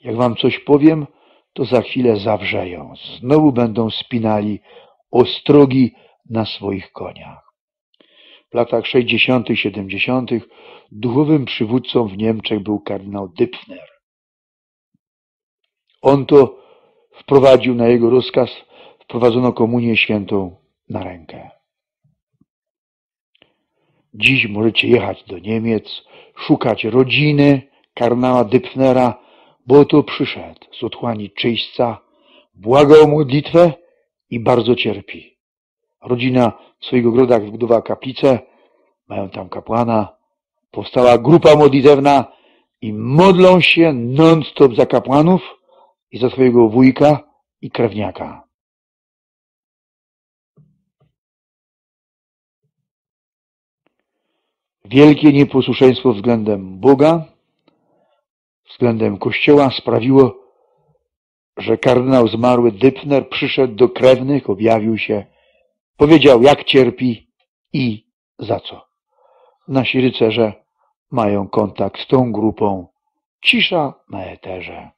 Jak wam coś powiem, to za chwilę zawrzeją. Znowu będą spinali ostrogi na swoich koniach. W latach 60., 70. duchowym przywódcą w Niemczech był kardynał Dypfner. On to wprowadził na jego rozkaz, wprowadzono komunię świętą na rękę. Dziś możecie jechać do Niemiec, szukać rodziny kardynała Dypfnera, bo to przyszedł z otchłani czyśćca, błaga o modlitwę i bardzo cierpi. Rodzina w swoich ogrodach wybudowała kaplicę, mają tam kapłana, powstała grupa modlitewna i modlą się non-stop za kapłanów i za swojego wujka i krewniaka. Wielkie nieposłuszeństwo względem Boga, względem Kościoła sprawiło, że kardynał zmarły Dypner przyszedł do krewnych, objawił się, powiedział jak cierpi i za co. Nasi rycerze mają kontakt z tą grupą. Cisza na eterze.